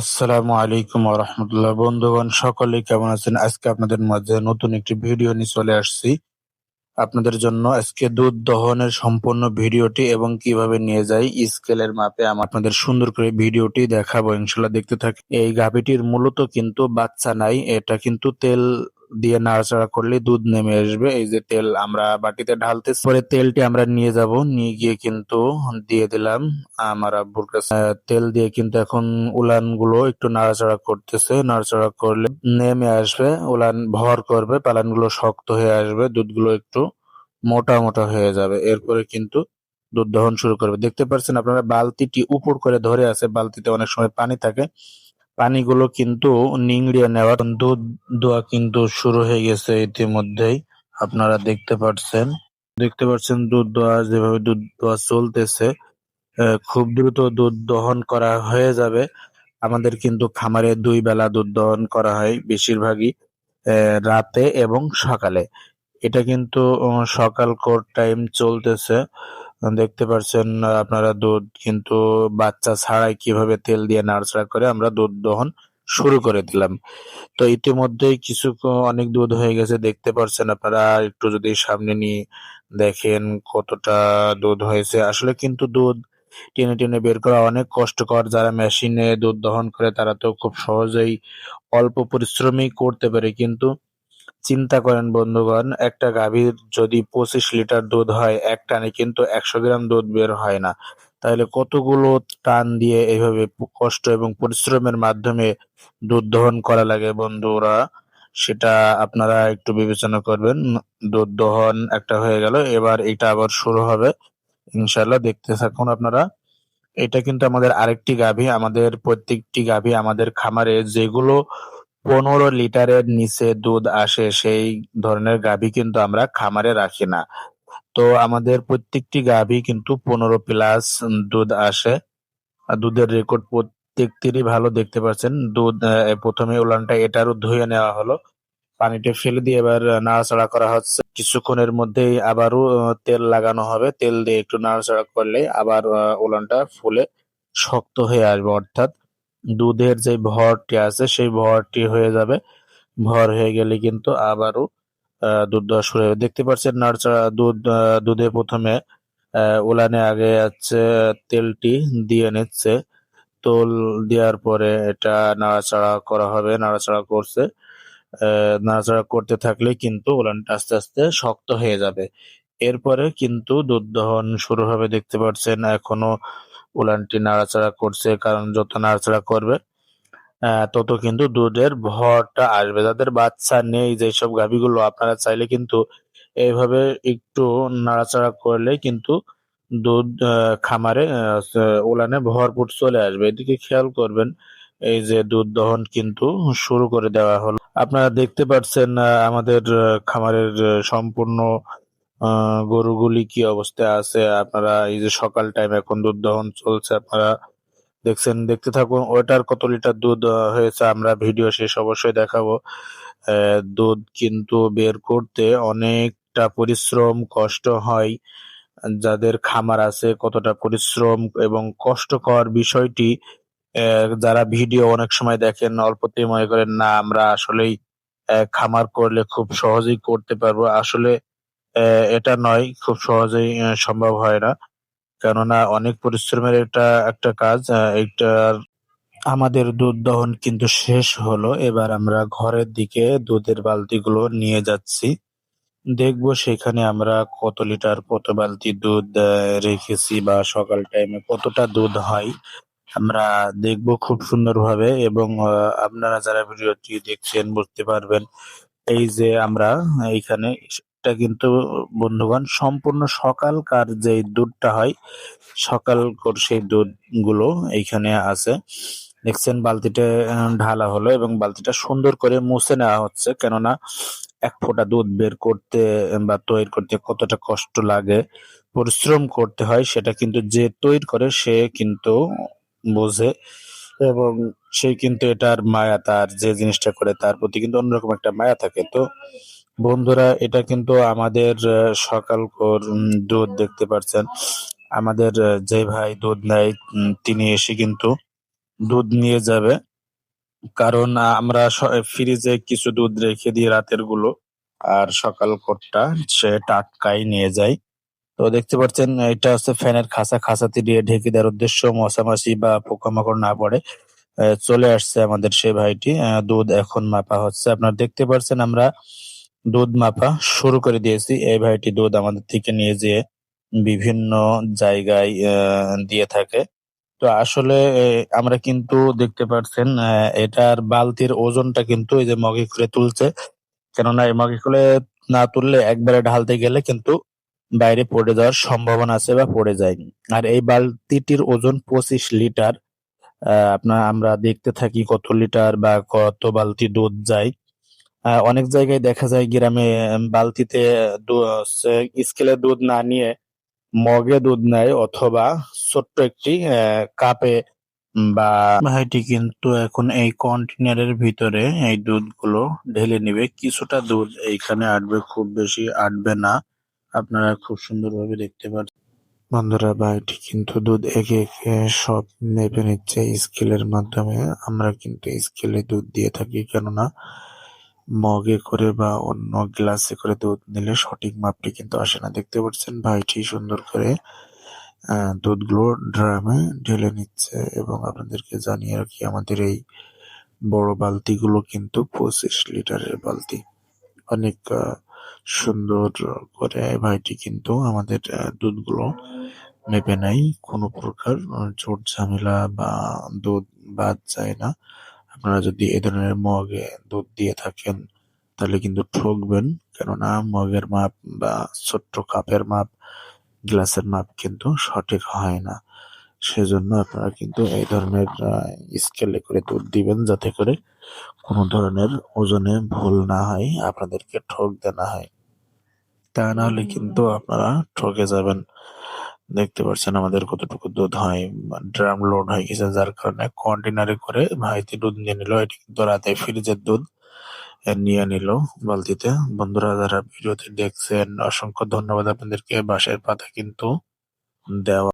আসসালামু আলাইকুম রহমতুল্লাহ। বন্ধুগণ সকলে কেমন আছেন? আজকে আপনাদের মাঝে নতুন একটি ভিডিও নিয়ে চলে আসছি। আপনাদের জন্য আজকে দুধ দহনের সম্পূর্ণ ভিডিওটি এবং কীভাবে নিয়ে যাই স্কেলের মাপে আপনাদের সুন্দর করে ভিডিওটি দেখাবো। ইনশাল্লাহ দেখতে থাকি এই গাভীটির মূলত কিন্তু বাচ্চা নাই, এটা কিন্তু তেল দিয়ে নাড়াচাড়া করলে দুধ নেমে আসবে। এই যে তেল আমরা বাটিতে ঢালতে পরে তেলটি আমরা নিয়ে যাব। নিয়ে গিয়ে কিন্তু দিয়ে দিলাম আমার আব্বুর কাছে। তেল দিয়ে কিন্তু এখন উলানগুলো একটু নাড়াচাড়া করতেছে। নাড়াচাড়া করলে নেমে আসবে, উলান ভর করবে পালানগুলো শক্ত হয়ে আসবে, দুধগুলো একটু মোটা মোটা হয়ে যাবে। এরপরে কিন্তু দুধ দহন শুরু করবে। দেখতে পাচ্ছেন আপনারা, বালতিটি উপর করে ধরে আছে। বালতিতে অনেক সময় পানি থাকে। পানিগুলো কিন্তু নিংড়িয়ে নেওয়ার দুধ দোয়া কিন্তু শুরু হয়ে গেছে ইতিমধ্যেই। আপনারা দেখতে পাচ্ছেন দেখতে পাচ্ছেন দুধ দোয়া, যেভাবে দুধ দোয়া চলতেছে খুব দ্রুত দুধ দহন করা হয়ে যাবে। আমাদের কিন্তু খামারে দুই বেলা দুধ দহন করা হয় বেশিরভাগই রাতে এবং সকালে। এটা কিন্তু সকাল কোর টাইম চলতেছে। দেখতে পাচ্ছেন আহ, আপনারা দুধ কিন্তু বাচ্চা ছাড়াই কীভাবে তেল দিয়ে নাড়াচাড়া করে আমরা দুধ দহন শুরু করে দিলাম। তো ইতিমধ্যেই কিছু অনেক দুধ হয়ে গেছে দেখতে পাচ্ছেন আপনারা একটু যদি সামনে নিয়ে দেখেন কতটা দুধ হয়েছে। আসলে কিন্তু দুধ টেনে টেনে বের করা অনেক কষ্টকর। যারা মেশিনে দুধ দহন করে তারা তো খুব সহজেই অল্প পরিশ্রমই করতে পারে কিন্তু চিন্তা করেন বন্ধুগণ, একটা গাভীর যদি পঁচিশ লিটার দুধ হয়, এক টানে কিন্তু একশো গ্রাম দুধ বের হয় না। তাহলে কতগুলো টান দিয়ে এইভাবে কষ্ট এবং পরিশ্রমের মাধ্যমে দুধ দহন করা লাগে বন্ধুরা, সেটা আপনারা একটু বিবেচনা করবেন। দুধ দহন একটা হয়ে গেল, এবার এটা আবার শুরু হবে। ইনশাল্লাহ দেখতে থাকুন আপনারা। এটা কিন্তু আমাদের আরেকটি গাভী, আমাদের প্রত্যেকটি গাভী আমাদের খামারে যেগুলো পনেরো লিটারের নিচে দুধ আসে, সেই ধরনের গাভী কিন্তু আমরা খামারে রাখি না। তো আমাদের প্রত্যেকটি গাভী কিন্তু পনেরো প্লাস দুধ আসে। দুধের রেকর্ড প্রত্যেকটিরই ভালো দেখতে পাচ্ছেন। দুধ প্রথমে উলানটা এটারও ধুয়ে নেওয়া হলো। পানিটা ফেলে দিয়ে এবার নাড়াচাড়া করা হচ্ছে। কিছুক্ষণের মধ্যেই আবারও তেল লাগানো হবে। তেল দিয়ে একটু নাড়াচাড়া করলে আবার উলানটা ফুলে শক্ত হয়ে আসবে, অর্থাৎ দুধের যে ভরটি আছে, সেই ভরটি হয়ে যাবে। ভর হয়ে গেলে কিন্তু আবারও দুধ দেওয়া শুরু হবে। দেখতে পাচ্ছেন নাড়াচাড়া দুধ দুধে প্রথমে উলানে আগে যাচ্ছে তেলটি দিয়ে নিচ্ছে। তোল দেওয়ার পরে এটা নাড়াচাড়া করা হবে, নাড়াচাড়া করছে। নাড়াচাড়া করতে থাকলে কিন্তু উলানটা আস্তে আস্তে শক্ত হয়ে যাবে। এরপরে কিন্তু দুধ দহন শুরু হবে। দেখতে পাচ্ছেন এখনও উলানটি নাড়াচাড়া করছে, কারণ যত নাড়াচাড়া করবে তত কিন্তু দুধের ভরটা আসবে। যাদের বাচ্চা নেই যেসব গাভীগুলো, আপনারা চাইলে কিন্তু এইভাবে একটু নাড়াচাড়া করলে কিন্তু দুধ খামারে উলানে ভরপুর চলে আসবে। এদিকে খেয়াল করবেন, এই যে দুধ দহন কিন্তু শুরু করে দেওয়া হলো। আপনারা দেখতে পাচ্ছেন আমাদের খামারের সম্পূর্ণ গরুগুলি কি অবস্থায় আছে? আপনারা এই যে সকাল টাইম এখন দুধ দহন চলছে, আপনারা দেখছেন, দেখতে থাকুন। ওটার কত লিটার দুধ হয়েছে আমরা ভিডিও শেষ অবশ্যই দেখাবো। দুধ কিন্তু বের করতে অনেকটা পরিশ্রম, কষ্ট হয়। যাদের খামার আছে, কতটা পরিশ্রম এবং কষ্টকর বিষয়টি যারা ভিডিও অনেক সময় দেখেন অল্পতেই মনে করেন, না, আমরা আসলেই খামার করলে খুব সহজেই করতে পারব। আসলে এটা নয়, খুব সহজেই সম্ভব হয় না। কেননা অনেক পরিশ্রমের এটা একটা কাজ এইটার আমাদের দুধ দহন কিন্তু শেষ হলো। এবার আমরা ঘরের দিকে দুধের বালতিগুলো নিয়ে যাচ্ছি। দেখব সেখানে আমরা কত লিটার, কত বালতি দুধ রেখেছি বা সকাল টাইমে কতটা দুধ হয়। আমরা দেখব খুব সুন্দরভাবে এবং আপনারা যারা ভিডিওটি দেখছেন বুঝতে পারবেন। এই যে আমরা এইখানে এটা কিন্তু বন্ধুগণ সম্পূর্ণ সকালকার যে দুধটা হয় সকাল করে সেই দুধগুলো এইখানে আছে। দেখছেন বালতিতে আহ, ঢালা হলো এবং বালতিটা সুন্দর করে মুছে নেওয়া হচ্ছে। কেননা এক ফোঁটা দুধ বের করতে বা তৈরি করতে কতটা কষ্ট লাগে পরিশ্রম করতে হয় সেটা কিন্তু যে তৈরি করে সে কিন্তু বোঝে এবং সে কিন্তু এটার মায়া তার যে জিনিসটা করে তার প্রতি কিন্তু অন্যরকম একটা মায়া থাকে। তো বন্ধুরা, এটা কিন্তু আমাদের সকাল কর দুধ দেখতে পাচ্ছেন আমাদের যে ভাই দুধ নেয় তিনি এসে কিন্তু দুধ নিয়ে যাবে। কারণ আমরা স- ফ্রিজে কিছু দুধ রেখে দিই রাতেরগুলো, আর সকাল কোটটা সে টাটকাই নিয়ে যায়। তো দেখতে পাচ্ছেন, এটা হচ্ছে ফ্যানের খাঁচা, খাঁচাতে দিয়ে ঢেকে দেওয়ার উদ্দেশ্য, মশামাছি বা পোকামাকড় না পড়ে চলে আসছে আমাদের সেই ভাইটি। দুধ এখন মাপা হচ্ছে। আপনারা দেখতে পাচ্ছেন আমরা দুধ মাপা শুরু করে দিয়েছি। এই ভাইটি দুধ আমাদের থেকে নিয়ে যেয়ে বিভিন্ন জায়গায় দিয়ে থাকে। তো আসলে আমরা কিন্তু দেখতে পাচ্ছেন এটার বালতির ওজনটা কিন্তু এই যে মগে খুলে তুলছে। কেননা এই মগে করে না তুললে একবারে ঢালতে গেলে কিন্তু বাইরে পড়ে যাওয়ার সম্ভাবনা আছে বা পড়ে যায় আর এই বালতিটির ওজন পঁচিশ লিটার আপনার, আমরা দেখতে থাকি কত লিটার বা কত বালতি দুধ যায়। অনেক জায়গায় দেখা যায় গ্রামে বালতিতে স্কেলে দুধ না নিয়ে মগে দুধ নেয় অথবা ছোট্ট একটি কাপে বা ভাইটি কিন্তু এখন এই কন্টেনারের ভিতরে এই দুধগুলো ঢেলে নিবে। কিছুটা দুধ এইখানে আটবে, খুব বেশি আটবে না। আপনারা খুব সুন্দরভাবে দেখতে পাচ্ছেন বন্ধুরা, ভাইটি কিন্তু দুধ একে একে সব মেপে নিচ্ছে স্কেলের মাধ্যমে। আমরা কিন্তু স্কেলে দুধ দিয়ে থাকি, কেননা মগে করে বা অন্য গ্লাসে করে দুধ নিলে সঠিক মাপটি কিন্তু আসে না। দেখতে পাচ্ছেন ভাইটি সুন্দর করে দুধগুলো ড্রামে ঢেলে নিচ্ছে এবং আপনাদেরকে জানিয়ে রাখি আমাদের এই বড় বালতিগুলো কিন্তু পঁচিশ লিটারের বালতি। অনেক সুন্দর করে ভাইটি কিন্তু আমাদের দুধগুলো মেপে নেয়। কোনো প্রকার আহ, ঝামেলা বা দুধ বাদ যায় না। আপনারা যদি এ ধরনের মগে দুধ দিয়ে থাকেন তাহলে কিন্তু ঠকবেন। কেননা মগের মাপ বা ছোট্ট কাপের মাপ গ্লাসের মাপ কিন্তু সঠিক হয় না। সেজন্য আপনারা কিন্তু এই ধরনের স্কেলে করে দুধ দিবেন যাতে করে কোনো ধরনের ওজনে ভুল না হয় আপনাদেরকে ঠকতে না হয়। তা না হলে কিন্তু আপনারা ঠকে যাবেন। দেখতে পাচ্ছেন আমাদের কতটুকু দুধ হয়, ড্রাম লোড হয়ে গেছে যার কারণে কন্টেনারে করে ভাইতে দুধ নিয়ে নিল। এটি কিন্তু রাতে ফ্রিজের দুধ নিয়ে নিল বালতিতে। বন্ধুরা, যারা ভিডিওতে দেখছেন, অসংখ্য ধন্যবাদ আপনাদেরকে। বাঁশের পাতা কিন্তু দেওয়া